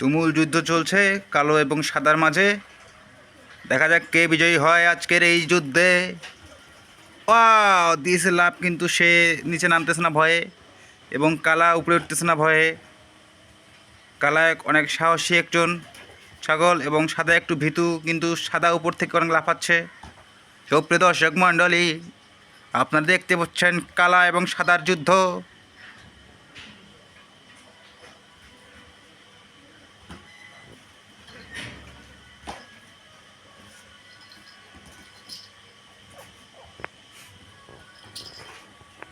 তুমুল যুদ্ধ চলছে, কালো এবং সাদার মাঝে। দেখা যাক কে বিজয়ী হয় আজকের এই যুদ্ধে। ওয়াও, দিয়েছে লাভ কিন্তু সে নিচে নামতেছে না ভয়ে এবং কালা উপরে উঠতেছে না ভয়ে। কালা এক অনেক সাহসী একজন ছাগল এবং সাদা একটু ভীতু, কিন্তু সাদা উপর থেকে অনেক লাফাচ্ছে। সুপ্রিয় দর্শক মণ্ডলী, আপনারা দেখতে পাচ্ছেন কালা এবং সাদার যুদ্ধ।